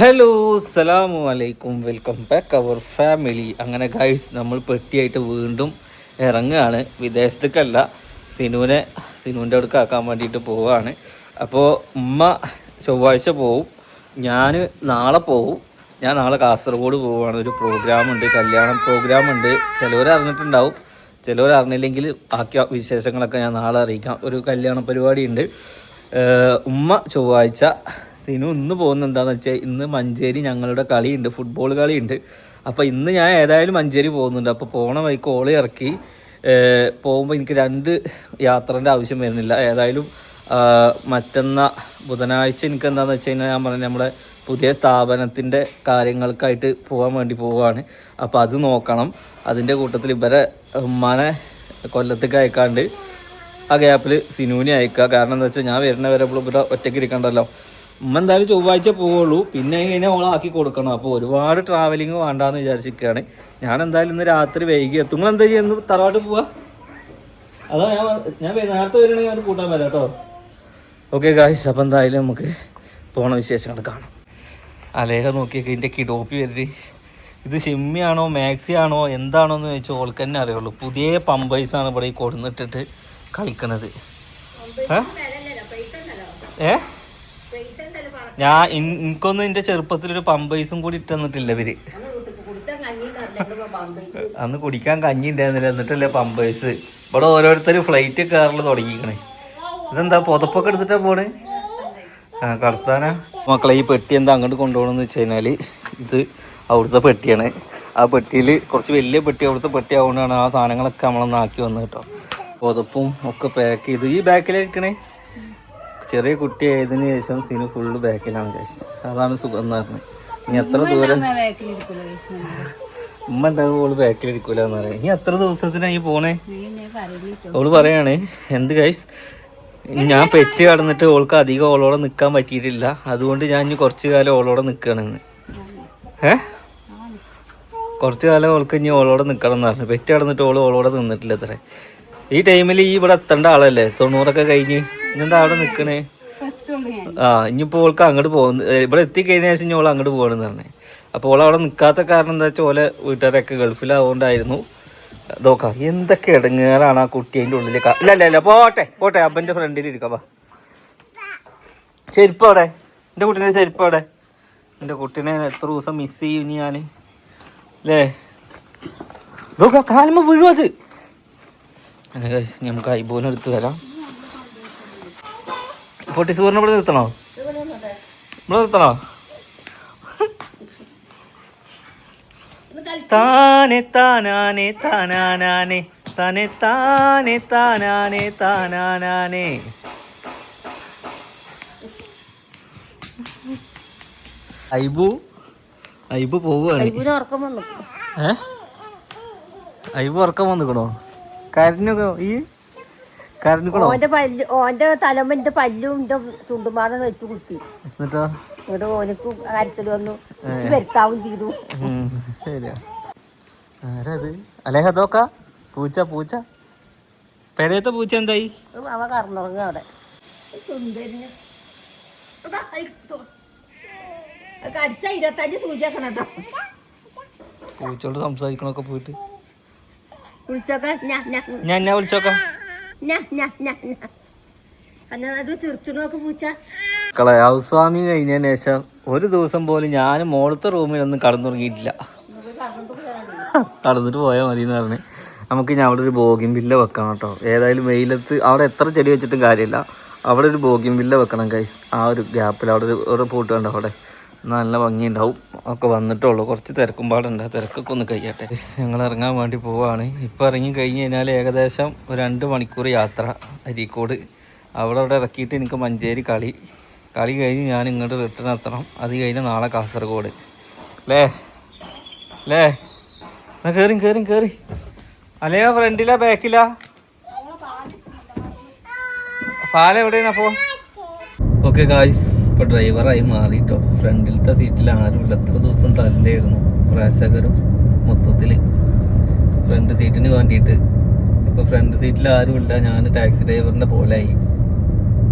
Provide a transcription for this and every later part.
Hello സലാമു അലൈക്കും. Welcome back our family അങ്ങനെ ഗൈസ് നമ്മൾ പെട്ടിയായിട്ട് വീണ്ടും ഇറങ്ങുകയാണ്. വിദേശത്തേക്കല്ല സിനുവിനെ സിനുവിന്റെ അടുക്ക് ആക്കാൻ വേണ്ടിയിട്ട് പോവുകയാണ്. അപ്പോൾ ഉമ്മ ചൊവ്വാഴ്ച പോവും. ഞാൻ നാളെ പോവും. ഞാൻ നാളെ കാസർഗോഡ് പോവുകയാണ്. ഒരു പ്രോഗ്രാമുണ്ട് കല്യാണം പ്രോഗ്രാമുണ്ട് ചിലവർ അറിഞ്ഞിട്ടുണ്ടാവും. ചിലവർ അറിഞ്ഞില്ലെങ്കിൽ ബാക്കി വിശേഷങ്ങളൊക്കെ ഞാൻ നാളെ അറിയിക്കാം. ഒരു കല്യാണ പരിപാടിയുണ്ട് ഉമ്മ ചൊവ്വാഴ്ച സിനു ഇന്ന് പോകുന്ന എന്താണെന്ന് വെച്ചാൽ ഇന്ന് മഞ്ചേരി ഞങ്ങളുടെ കളിയുണ്ട് ഫുട്ബോൾ കളിയുണ്ട്. അപ്പോൾ ഇന്ന് ഞാൻ ഏതായാലും മഞ്ചേരി പോകുന്നുണ്ട്. അപ്പോൾ പോണ വഴിക്ക് ഓളി ഇറക്കി പോകുമ്പോൾ എനിക്ക് രണ്ട് യാത്രേന്റെ ആവശ്യം വരുന്നില്ല. ഏതായാലും മറ്റന്നാ ബുധനാഴ്ച എനിക്ക് എന്താണെന്ന് വെച്ച് കഴിഞ്ഞാൽ ഞാൻ പറഞ്ഞ നമ്മുടെ പുതിയ സ്ഥാപനത്തിന്റെ കാര്യങ്ങൾക്കായിട്ട് പോകാൻ വേണ്ടി പോവുകയാണ് അപ്പോൾ അത് നോക്കണം. അതിന്റെ കൂട്ടത്തിൽ ഇവരെ ഉമ്മാനെ കൊല്ലത്തേക്ക് അയക്കാണ്ട് ആ ഗ്യാപ്പിൽ സിനുവിനെ അയക്കുക. കാരണം എന്താ വെച്ചാൽ ഞാൻ വരുന്ന വരെ ഇപ്പോൾ ഇവിടെ ഒറ്റയ്ക്ക് ഇരിക്കണ്ടല്ലോ. ഉമ്മ എന്തായാലും ചൊവ്വാഴ്ച പോവുള്ളൂ. പിന്നെ ഇങ്ങനെ ഓളാക്കി കൊടുക്കണം. അപ്പോൾ ഒരുപാട് ട്രാവലിങ് വേണ്ടാന്ന് വിചാരിച്ചിരിക്കുകയാണ് ഞാൻ എന്തായാലും ഇന്ന് രാത്രി വൈകി എത്തും. നിങ്ങൾ എന്താ ചെയ്യുന്നു തറവാട്ട് പോവാ? അതാ ഞാൻ ഞാൻ നേരത്തെ വരികയാണെങ്കിൽ ഞാൻ കൂട്ടാൻ വരാം കേട്ടോ. ഓക്കെ ഗായ്സ് അപ്പം എന്തായാലും നമുക്ക് പോണ വിശേഷങ്ങൾ കാണാം. അലേഹ നോക്കിയൊക്കെ ഇതിന്റെ കിടോപ്പി വരുന്നത് ഇത് ഷിമ്മിയാണോ മാക്സി ആണോ എന്താണോ എന്ന് ചോദിച്ചാൽ ഓൾക്ക് തന്നെ അറിയുള്ളൂ. പുതിയ പമ്പൈസാണ് ഇവിടെ ഈ കൊടുന്നിട്ടിട്ട് കളിക്കണത്. ഏ? ഞാൻ എനിക്കൊന്നും എന്റെ ചെറുപ്പത്തിൽ ഒരു പമ്പൈസും കൂടി ഇട്ടന്നിട്ടില്ല ഇവർ. അന്ന് കുടിക്കാൻ കഞ്ഞി ഉണ്ടായിരുന്നില്ല എന്നിട്ടല്ലേ പമ്പേഴ്സ് ഇവിടെ ഓരോരുത്തർ ഫ്ലൈറ്റ് കയറൽ തുടങ്ങിക്കണേ. ഇതെന്താ പുതപ്പൊക്കെ എടുത്തിട്ടാ പോണ്? ആ കടത്താനാ? മക്കളെ ഈ പെട്ടി എന്താ അങ്ങോട്ട് കൊണ്ടുപോകണമെന്ന് വെച്ച് കഴിഞ്ഞാൽ ഇത് അവിടുത്തെ പെട്ടിയാണ്. ആ പെട്ടിയിൽ കുറച്ച് വലിയ പെട്ടി അവിടുത്തെ പെട്ടി ആവുകൊണ്ടാണ് ആ സാധനങ്ങളൊക്കെ നമ്മളൊന്ന് ആക്കി വന്നത് കേട്ടോ. പുതപ്പും ഒക്കെ പാക്ക് ചെയ്ത്. ഈ ബാക്കിലിരിക്കണേ ചെറിയ കുട്ടി ആയതിനു ശേഷം സിനു ഫുള്ള് ബാക്കിലാണ് ഗൈസ് അതാണ് സുഖം എന്ന് പറഞ്ഞത് ഇനി എത്ര ദൂരം ഉമ്മ ഉണ്ടാകും ഓൾ ബാക്കിലിരിക്കൂല എന്ന് പറയാം. ഇനി എത്ര ദിവസത്തിനാ ഈ പോണേ? ഓൾ പറയാണ് എന്ത് ഗൈസ് ഞാൻ പെറ്റ് കടന്നിട്ട് ഓൾക്ക് അധികം ഓളോടെ നിൽക്കാൻ പറ്റിയിട്ടില്ല. അതുകൊണ്ട് ഞാൻ ഇനി കുറച്ചു കാലം ഓളോടെ നിൽക്കണമെന്ന് ഏ? കുറച്ച് കാലം ഓൾക്ക് ഇനി ഓളോടെ നിൽക്കണം എന്ന് പറഞ്ഞു. പെറ്റ് കടന്നിട്ട് ഓൾ ഓളോടെ നിന്നിട്ടില്ല അത്ര ഈ ടൈമിൽ ഈ ഇവിടെ എത്തേണ്ട ആളല്ലേ? തൊണ്ണൂറൊക്കെ കഴിഞ്ഞ്. ഇന്നെന്താ അവിടെ നിൽക്കണേ ആ ഇനിയിപ്പോ ഓൾക്ക് അങ്ങോട്ട് പോകുന്നു ഇവിടെ എത്തിക്കഴിഞ്ഞ ശേഷം ഓൾ അങ്ങോട്ട് പോകണമെന്ന് പറഞ്ഞേ. അപ്പോൾ ഓൾ അവിടെ നിൽക്കാത്ത കാരണം എന്താ വെച്ചാൽ ഓലെ വീട്ടുകാരൊക്കെ ഗൾഫിലാവുകൊണ്ടായിരുന്നു നോക്ക എന്തൊക്കെ ഇടങ്ങേറാണ് ആ കുട്ടി അതിന്റെ ഉള്ളിൽ അല്ല ഇല്ല പോട്ടെ പോട്ടെ അപ്പന്റെ ഫ്രണ്ടിൽ ഇരിക്കാം വാ. ചെരുപ്പ് അവിടെ. എന്റെ കുട്ടീന്റെ ചെരുപ്പ് അവിടെ. എന്റെ കുട്ടീനെ എത്ര ദിവസം മിസ് ചെയ്യും ഇനി ഞാൻ അല്ലേ നോക്കാം കാലുമ്പോൾ വീഴും അത്. നമുക്ക് ഐബോനെടുത്ത് വരാം. പൊട്ടി സൂര്യനെ ഇവിടെ നിർത്തണോ? ഇവിടെ നിർത്തണോ? താനെ താനാനെ താനാനാനെ താനെ താനെ താനാനെ താനാനാനെ. ഐബു ഐബു പോവുകയാണ്. ഐബു ഉറക്കം വന്നിക്കണോ? കരഞ്ഞു ഈ ഓന്റെ പല്ല് ഓന്റെ തലമ്പ എന്റെ പല്ലും എന്റെ വെച്ച് കുത്തി. എന്നിട്ടോ? ഇവിടെ ഓനക്ക് കരച്ചിൽ വന്നു. വരുത്താവും ചെയ്തു. ആരത് പൂച്ച പൂച്ച? പെരയത്തെ പൂച്ച എന്തായി? അവ കറന്നുറങ്ങുക അവിടെ. കടിച്ച ഇരുപത്തഞ്ച് സൂചിയാക്കണം കേട്ടോ. പൂച്ചയോട് സംസാരിക്കണൊക്കെ പോയിട്ട്. വിളിച്ചോക്കെ. ഞാൻ ഞാൻ വിളിച്ചോക്കാം. അത് തീർച്ചയായിട്ടും പൂച്ച. മക്കളെ ഹൗസ് വാമിങ് കഴിഞ്ഞതിന് ശേഷം ഒരു ദിവസം പോലും ഞാൻ മോളത്തെ റൂമിലൊന്നും കടന്നുറങ്ങിയിട്ടില്ല. കടന്നിട്ട് പോയാൽ മതി എന്ന് പറഞ്ഞ്. നമുക്ക് ഞാൻ അവിടെ ഒരു ബോഗിൻ വില്ല വെക്കണം കേട്ടോ. ഏതായാലും വെയിലത്ത് അവിടെ എത്ര ചെടി വെച്ചിട്ടും കാര്യമില്ല. അവിടെ ഒരു ബോഗിൻ വില്ല വെക്കണം കൈസ് ആ ഒരു ഗ്യാപ്പിൽ അവിടെ ഒരു പൂട്ട് കണ്ടോ അവിടെ? നല്ല ഭംഗിയുണ്ടാവും. ഒക്കെ വന്നിട്ടുള്ളൂ. കുറച്ച് തിരക്കും പാടുണ്ട്. തിരക്കൊക്കെ ഒന്ന് കഴിയട്ടെ. ഞങ്ങൾ ഇറങ്ങാൻ വേണ്ടി പോവാണ്. ഇപ്പം ഇറങ്ങി കഴിഞ്ഞ് കഴിഞ്ഞാൽ ഏകദേശം ഒരു രണ്ട് മണിക്കൂർ യാത്ര. അരീക്കോട്. അവിടെ അവിടെ ഇറക്കിയിട്ട് എനിക്ക് മഞ്ചേരി കളി. കളി കഴിഞ്ഞ് ഞാൻ ഇങ്ങോട്ട് റിട്ടേൺ എത്തണം. അത് കഴിഞ്ഞ് നാളെ കാസർഗോഡ്. അല്ലേ അല്ലേ എന്നാ കയറി കയറി കയറി അല്ലേ ഫ്രണ്ടിലാ ബാക്കിലാ പാലെവിടെയാണ് അപ്പോൾ അപ്പോ? ഓക്കെ ഗായ്സ് ഇപ്പൊ ഡ്രൈവറായി മാറിട്ടോ. ഫ്രണ്ടിലത്തെ സീറ്റിൽ ആരുമില്ല. എത്ര ദിവസം തല്ലായിരുന്നു പ്രേക്ഷകരും മൊത്തത്തിൽ ഫ്രണ്ട് സീറ്റിന് വേണ്ടിയിട്ട്. ഇപ്പോൾ ഫ്രണ്ട് സീറ്റിൽ ഇല്ല ഞാൻ ടാക്സി ഡ്രൈവറിന്റെ പോലായി.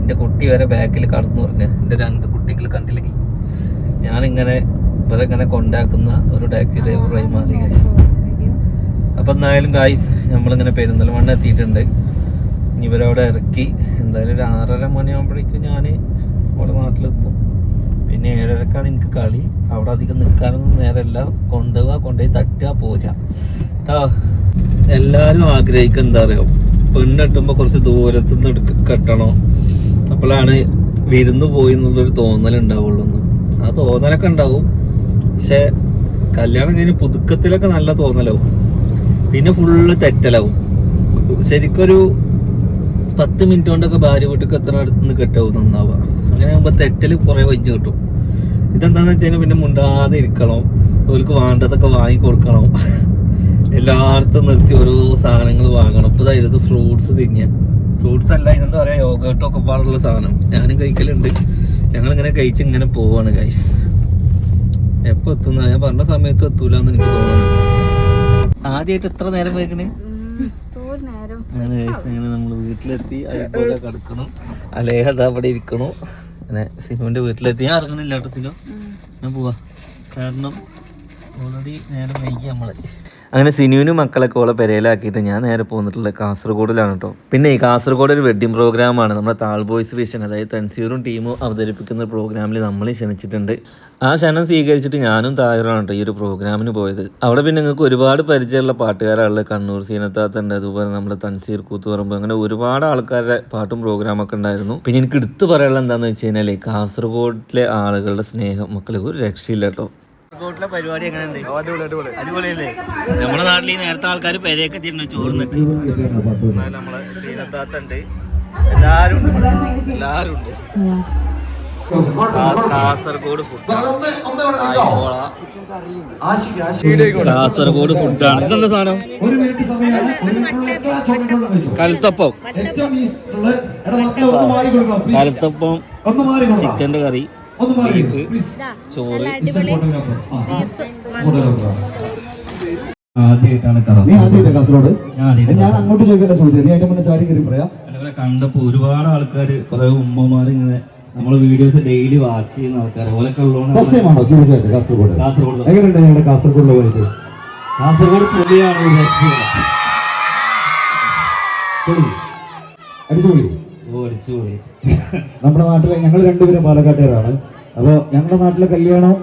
എന്റെ കുട്ടി വരെ ബാക്കിൽ കടന്നു പറഞ്ഞു. എന്റെ രണ്ട് കുട്ടികൾ കണ്ടില്ലേ? ഞാനിങ്ങനെ ഇവരെ ഇങ്ങനെ കൊണ്ടാക്കുന്ന ഒരു ടാക്സി ഡ്രൈവറായി മാറി ഗൈസ് അപ്പം എന്തായാലും ഗൈസ് നമ്മളിങ്ങനെ പെരിന്തൽമണ്ണ എത്തിയിട്ടുണ്ട്. ഇനി ഇവരവിടെ ഇറക്കി. എന്തായാലും ഒരു ആറര മണിയാകുമ്പോഴേക്കും ഞാൻ അവിടെ നാട്ടിലെത്തും. പിന്നെ ഏഴരക്കാണ് എനിക്ക് കളി. അവിടെ അധികം നിൽക്കാനൊന്നും നേരമല്ല. കൊണ്ടുപോവുക കൊണ്ടുപോയി തട്ടുക പോരുക. കേട്ടോ എല്ലാവരും ആഗ്രഹിക്കുക എന്താ പറയുക പെണ്ണെട്ടുമ്പോൾ കുറച്ച് ദൂരത്തു നിന്ന് കെട്ടണോ. അപ്പോഴാണ് വിരുന്ന് പോയി എന്നുള്ളൊരു തോന്നൽ ഉണ്ടാവുള്ളൂ ആ തോന്നലൊക്കെ ഉണ്ടാവും. പക്ഷെ കല്യാണം കഴിഞ്ഞ് പുതുക്കത്തിലൊക്കെ നല്ല തോന്നലാവും. പിന്നെ ഫുള്ള് തെറ്റലാവും. ശരിക്കൊരു പത്ത് മിനിറ്റ് കൊണ്ടൊക്കെ ഭാര്യ വീട്ടിൽ എത്ര അടുത്ത് നിന്ന് കെട്ടാവും നന്നാവുക. അങ്ങനെ ആകുമ്പോൾ തെറ്റൽ കുറേ വൈകി കിട്ടും. ഇതെന്താന്ന് വെച്ചാൽ പിന്നെ മുണ്ടാതെ ഇരിക്കണം. അവർക്ക് വേണ്ടതൊക്കെ വാങ്ങി കൊടുക്കണം. എല്ലായിടത്തും നിർത്തി ഓരോ സാധനങ്ങൾ വാങ്ങണം. ഇപ്പൊ ഇതായിരുന്നു ഫ്രൂട്ട്സ് തിന്നുക ഫ്രൂട്ട്സ് അല്ല ഇതിനെന്താ പറയാ യോഗട്ടോ ഒക്കെ പാടുള്ള സാധനം. ഞാനും കഴിക്കലുണ്ട്. ഞങ്ങൾ ഇങ്ങനെ കഴിച്ച് ഇങ്ങനെ പോവാണ് ഗൈസ് എപ്പോ എത്തുന്ന? ഞാൻ പറഞ്ഞ സമയത്ത് എത്തൂലെന്ന് എനിക്ക് തോന്നുന്നു. ആദ്യമായിട്ട് എത്ര നേരം വൈകണേ? അങ്ങനെ നമ്മൾ വീട്ടിലെത്തി അതുപോലെ കിടക്കണം. അലേഹ ദാ അവിടെ ഇരിക്കണു. അങ്ങനെ സിനുവിന്റെ വീട്ടിലെത്തി. ഞാൻ ഇറങ്ങണില്ല കേട്ടോ സിനു. ഞാൻ പോവാ. കാരണം ഓൾറെഡി നേരം വൈകി നമ്മളെ. അങ്ങനെ സിനുവിനും മക്കളൊക്കെ ഓളെ പെരയിലാക്കിയിട്ട് ഞാൻ നേരെ പോന്നിട്ടുള്ളത് കാസർഗോഡിലാണ് കേട്ടോ പിന്നെ ഈ കാസർഗോഡ് ഒരു വെഡ്ഡിംഗ് പ്രോഗ്രാമാണ് നമ്മുടെ താൾ ബോയ്സ് വിഷൻ അതായത് തൻസീറും ടീമും അവതരിപ്പിക്കുന്ന പ്രോഗ്രാമിൽ നമ്മൾ ക്ഷണിച്ചിട്ടുണ്ട്. ആ ക്ഷണം സ്വീകരിച്ചിട്ട് ഞാനും താഴെ കേട്ടോ ഈ ഒരു പ്രോഗ്രാമിന് പോയത്. അവിടെ പിന്നെ നിങ്ങൾക്ക് ഒരുപാട് പരിചയമുള്ള പാട്ടുകാരുള്ള കണ്ണൂർ സീനത്താത്തുണ്ട് അതുപോലെ നമ്മുടെ തൻസീർ കൂത്തുപറമ്പ് അങ്ങനെ ഒരുപാട് ആൾക്കാരുടെ പാട്ടും പ്രോഗ്രാമൊക്കെ ഉണ്ടായിരുന്നു. പിന്നെ എനിക്ക് എടുത്തു പറയാനുള്ള എന്താണെന്ന് വെച്ച് കഴിഞ്ഞാൽ കാസർഗോഡിലെ ആളുകളുടെ സ്നേഹം മക്കളെ ഒരു രക്ഷയില്ല കേട്ടോ കാസർഗോഡിലെ പരിപാടി എങ്ങനെയുണ്ട്? അടിപൊളിയല്ലേ? നമ്മുടെ നാട്ടിൽ ഈ നേരത്തെ ആൾക്കാർ പെരയൊക്കെ എത്തിയിട്ടുണ്ട് ചോറുന്നിട്ട്. നമ്മളെ സീനത്താത്തുണ്ട് എല്ലാരും ഉണ്ട്. എല്ലാരും ഉണ്ട്. കാസർഗോഡ് ഫുഡ് കാസർഗോഡ് ഫുഡാണ് ഇതെന്താ സാധനം? കലുത്തപ്പം കൊടുക്കണം. ചിക്കന്റെ കറി. ഒന്ന് പ്ലീസ് ചോറ് ഫോട്ടോഗ്രാഫർ ഫോട്ടോഗ്രാഫർ ആദ്യമായിട്ടാണ് നീ ആദ്യമായിട്ട് കാസർഗോഡ്? ഞാൻ അങ്ങോട്ട് ചോദിക്കേണ്ട ചോദ്യം നീ അതിന്റെ മുന്നേ ചാടി കയറി പറയാ. കണ്ടപ്പോ ഒരുപാട് ആൾക്കാർ കുറെ ഉമ്മമാർ ഇങ്ങനെ നമ്മളെ വീഡിയോസ് ഡെയിലി വാച്ച് ചെയ്യുന്ന ആൾക്കാർ ഓലൊക്കെ ഉള്ളതുകൊണ്ട് ഫസ്റ്റ് ടൈം ആണോ? സീരിയസ് ആയിട്ട് കാസർഗോഡ്? കാസർഗോഡ്. എങ്ങനെയുണ്ട് ഞങ്ങളുടെ കാസർഗോഡിലെ പോയിട്ട് കാസർഗോഡ് പൊളിയാണ് അടിച്ചുപൊളി. നമ്മുടെ നാട്ടിലെ ഞങ്ങൾ രണ്ടുപേരും പാലക്കാട്ടുകാരാണ്. അപ്പോൾ ഞങ്ങളുടെ നാട്ടിലെ കല്യാണം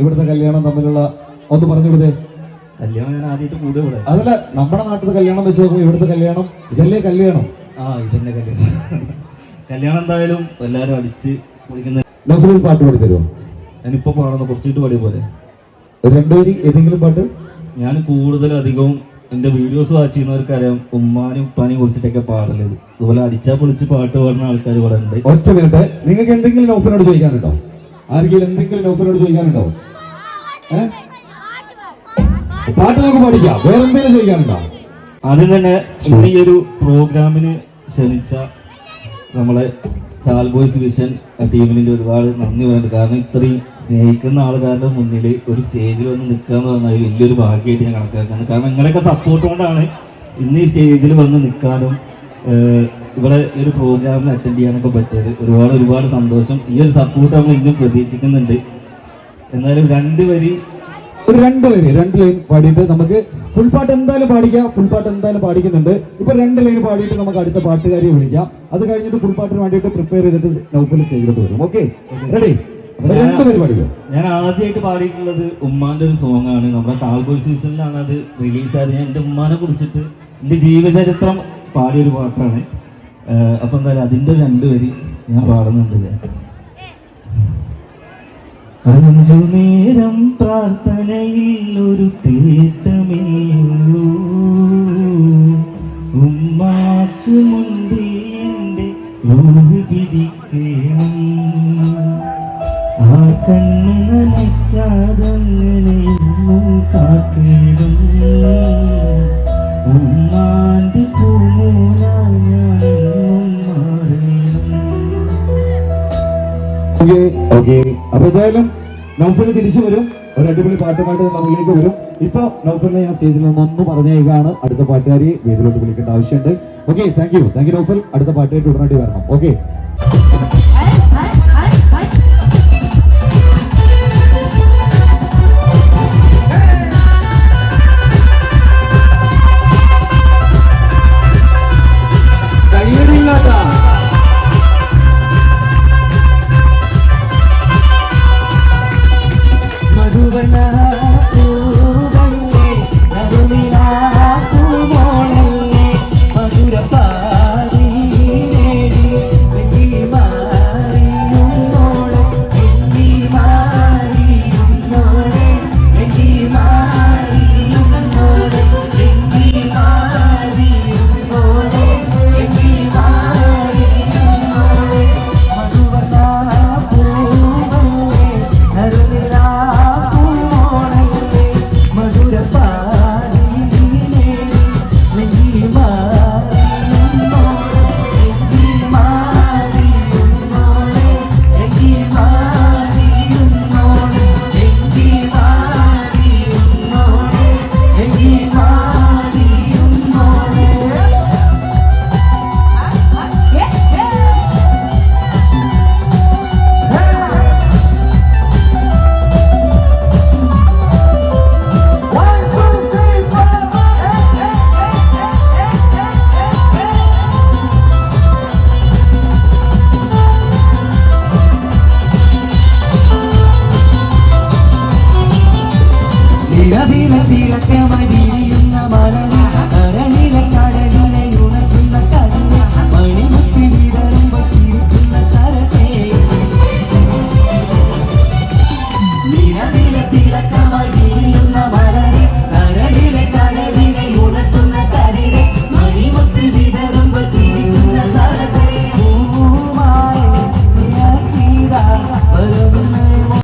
ഇവിടുത്തെ കല്യാണം തമ്മിലുള്ള ഒന്ന് പറഞ്ഞു കൊടുത്തേ കല്യാണം ഞാൻ ആദ്യമായിട്ട് കൂടെ ഇവിടെ. അതല്ല നമ്മുടെ നാട്ടിലെ കല്യാണം വെച്ച് നോക്കുമ്പോൾ ഇവിടുത്തെ കല്യാണം ഇതല്ലേ കല്യാണം? ആ ഇതന്നെ കല്യാണം. കല്യാണം എന്തായാലും എല്ലാരും അടിച്ച് കുളിക്കുന്ന പാട്ട് പാടി തരുമോ? ഞാനിപ്പോ പാടുന്ന കുറച്ചിട്ട് പാടിയ പോലെ രണ്ടുപേരും ഏതെങ്കിലും പാട്ട്? ഞാൻ കൂടുതൽ എന്റെ വീഡിയോസ് വാച്ച് ചെയ്യുന്നവർക്കറിയാം ഉമ്മാനും പണി കുറിച്ചിട്ടൊക്കെ പാടലത് അതുപോലെ അടിച്ചാ പൊളിച്ച് പാട്ട് പാടുന്ന ആൾക്കാർ ഇവിടെ ഉണ്ട്. ഒറ്റ മിനിറ്റ്. നിങ്ങൾക്ക് എന്തെങ്കിലും നൗഫിനോട് ചോദിക്കാനുണ്ടോ? ആർക്കെങ്കിലും എന്തെങ്കിലും നൗഫിനോട് ചോദിക്കാനുണ്ടോ? പാട്ട് നമുക്ക് പഠിക്കാം വേറെ എന്തെങ്കിലും ചോദിക്കാനുണ്ടോ? ആദ്യം തന്നെ ഇന്ന് ഈ ഒരു പ്രോഗ്രാമിന് ക്ഷണിച്ച നമ്മളെ കാൽബോയ്സ് വിഷൻ ടീമിന് ഒരുപാട് നന്ദി പറയുന്നുണ്ട് കാരണം ഇത്രയും സ്നേഹിക്കുന്ന ആൾക്കാരുടെ മുന്നിൽ ഒരു സ്റ്റേജിൽ വന്ന് നിൽക്കുക എന്ന് പറഞ്ഞാൽ വലിയൊരു ഭാഗ്യമായിട്ട് ഞാൻ കണക്കാക്കുന്നത്. കാരണം നിങ്ങളൊക്കെ സപ്പോർട്ട് കൊണ്ടാണ് ഇന്ന് ഈ സ്റ്റേജിൽ വന്ന് നിൽക്കാനും ഇവിടെ ഈ ഒരു പ്രോഗ്രാമിൽ അറ്റൻഡ് ചെയ്യാനൊക്കെ പറ്റിയത്. ഒരുപാട് ഒരുപാട് സന്തോഷം. ഈ ഒരു സപ്പോർട്ട് നമ്മൾ ഇന്നും പ്രതീക്ഷിക്കുന്നുണ്ട്. എന്നാലും രണ്ട് വരി ഒരു രണ്ട് ലൈൻ രണ്ട് ലൈൻ പാടിയിട്ട് നമുക്ക് ഫുൾ പാട്ട് എന്തായാലും പാടിക്കാം. ഫുൾ പാട്ട് എന്തായാലും പാടിക്കുന്നുണ്ട്. ഇപ്പൊ രണ്ട് ലൈൻ പാടിയിട്ട് നമുക്ക് അടുത്ത പാട്ടുകാരിയെ വിളിക്കാം. അത് കഴിഞ്ഞിട്ട് ഫുൾ പാട്ടിന് വേണ്ടിയിട്ട് പ്രിപ്പയർ ചെയ്തിട്ട് നൗഫിൽ സ്റ്റേജിലോട്ട് വരും. ഓക്കെ റെഡി ഞാൻ ആദ്യമായിട്ട് പാടിയിട്ടുള്ളത് ഉമ്മാന്റെ ഒരു സോങ് ആണ്. നമ്മുടെ താൽബോയ് സീസണിലാണ് അത് റിലീസ് ആയത്. ഞാൻ എന്റെ ഉമ്മാനെ കുറിച്ചിട്ട് എന്റെ ജീവചരിത്രം പാടിയ ഒരു പാട്ടാണ് അപ്പം എന്തായാലും അതിന്റെ രണ്ട് വരി ഞാൻ പാടുന്നുണ്ട്. അഞ്ചു നേരം പ്രാർത്ഥനയിൽ ഒരു തേട്ടമേ പൂമൂലാനും മാറണം ഓക്കെ ഓക്കെ. അപ്പൊ എന്തായാലും നൗഫൽ തിരിച്ചു വരും. ഒരു അടിപൊളി പാട്ടുമായിട്ട് നമ്മളിലേക്ക് വരും. ഇപ്പൊ നൗഫലിനെ ഞാൻ സ്റ്റേജിൽ നിന്ന് ഒന്ന് പറഞ്ഞേക്കാണ്. അടുത്ത പാട്ടുകാരി വേദിയിലോട്ട് വിളിക്കേണ്ട ആവശ്യമുണ്ട്. Okay thank you thank you Naufal. അടുത്ത പാട്ടായിട്ട് ഉടനടി വരണം. ഓക്കെ.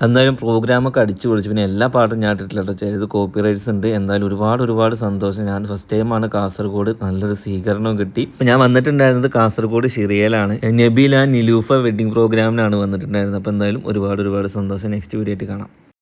എന്തായാലും പ്രോഗ്രാമൊക്കെ അടിച്ചു പൊളിച്ചു. പിന്നെ എല്ലാ പാട്ടും ഞാൻ ഇട്ടിട്ടില്ല കേട്ടോ. ചിലത് കോപ്പി റൈറ്റ്സ് ഉണ്ട്. എന്തായാലും ഒരുപാട് ഒരുപാട് സന്തോഷം. ഞാൻ ഫസ്റ്റ് ടൈമാണ് കാസർഗോഡ് നല്ലൊരു സ്വീകരണവും കിട്ടി. ഞാൻ വന്നിട്ടുണ്ടായിരുന്നത് കാസർഗോഡ് ഷിറിയയിലാണ് നബീല നിലൂഫ വെഡിങ് പ്രോഗ്രാമിനാണ് വന്നിട്ടുണ്ടായിരുന്നത്. അപ്പോൾ എന്തായാലും ഒരുപാട് ഒരുപാട് സന്തോഷം. നെക്സ്റ്റ് വീഡിയോ ആയിട്ട് കാണാം.